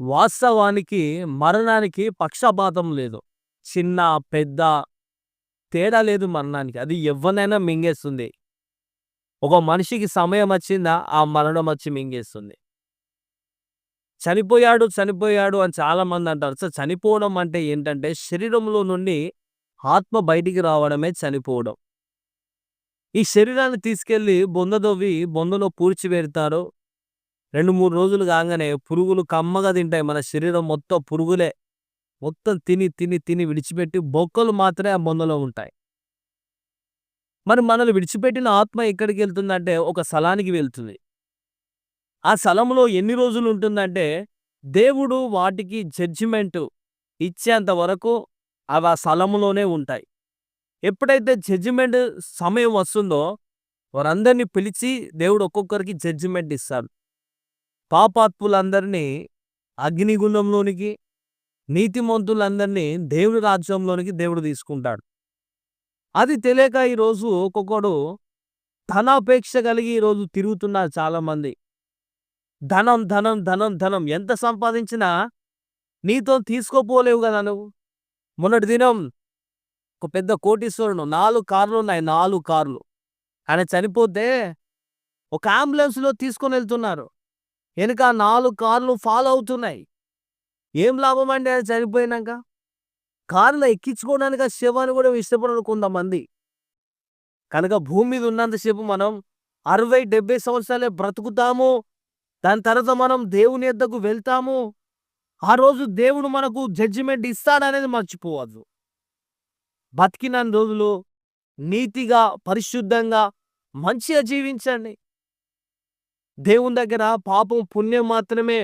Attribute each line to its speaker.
Speaker 1: వాస్తవానికి మరణానికి పక్షపాతం లేదు. చిన్న, పెద్ద తేడా లేదు మరణానికి. అది ఎవరినైనా మింగేస్తుంది. ఒక మనిషికి సమయం వచ్చిందా ఆ మరణం వచ్చి మింగేస్తుంది. చనిపోయాడు, చనిపోయాడు అని చాలామంది అంటారు. సో, చనిపోవడం అంటే ఏంటంటే శరీరంలో నుండి ఆత్మ బయటికి రావడమే చనిపోవడం. ఈ శరీరాన్ని తీసుకెళ్ళి బొందదవ్వి బొందలో పూడ్చిపెడతారు. 2, 3 రోజులు కాగానే పురుగులు కమ్మగా తింటాయి. మన శరీరం మొత్తం పురుగులే. మొత్తం తిని, తిని, తిని విడిచిపెట్టి బొక్కలు మాత్రమే ఆ బొందలో ఉంటాయి. మరి మనల్ని విడిచిపెట్టిన ఆత్మ ఎక్కడికెళ్తుందంటే ఒక స్థలానికి వెళ్తుంది. ఆ స్థలంలో ఎన్ని రోజులు ఉంటుందంటే దేవుడు వాటికి జడ్జిమెంటు ఇచ్చేంత వరకు అవి ఆ స్థలంలోనే ఉంటాయి. ఎప్పుడైతే జడ్జిమెంట్ సమయం వస్తుందో వారందరినీ పిలిచి దేవుడు ఒక్కొక్కరికి జడ్జిమెంట్ ఇస్తాడు. పాపాత్ములందరినీ అగ్నిగుండంలోనికి, నీతిమంతులందరినీ దేవుడి రాజ్యంలోనికి దేవుడు తీసుకుంటాడు. అది తెలియక ఈరోజు ఒక్కొక్కడు ధనాపేక్ష కలిగి ఈరోజు తిరుగుతున్నారు చాలామంది. ధనం, ధనం, ధనం, ధనం ఎంత సంపాదించినా నీతో తీసుకోపోలేవు కదా నువ్వు. మొన్నటి దినం ఒక పెద్ద కోటీశ్వరుడు 4 కార్లున్నాయి. నాలుగు కార్లు. ఆయన చనిపోతే ఒక అంబులెన్స్‌లో తీసుకొనెళ్తున్నారు. వెనుక నాలుగు కార్లు ఫాలో అవుతున్నాయి. ఏం లాభం అండి అది చనిపోయినాక కార్లు ఎక్కించుకోవడానికి ఆ శవాన్ని కూడా ఇష్టపడరు కొంతమంది. కనుక భూమి మీద ఉన్నంతసేపు మనం 60, 70 సంవత్సరాలే బ్రతుకుతాము. దాని తర్వాత మనం దేవుని ఎద్దకు వెళ్తాము. ఆ రోజు దేవుడు మనకు జడ్జిమెంట్ ఇస్తాడనేది మర్చిపోవద్దు. బతికినన్ని రోజులు నీతిగా, పరిశుద్ధంగా, మంచిగా జీవించండి. దేవుని దగ్గర పాపం, పుణ్యం మాత్రమే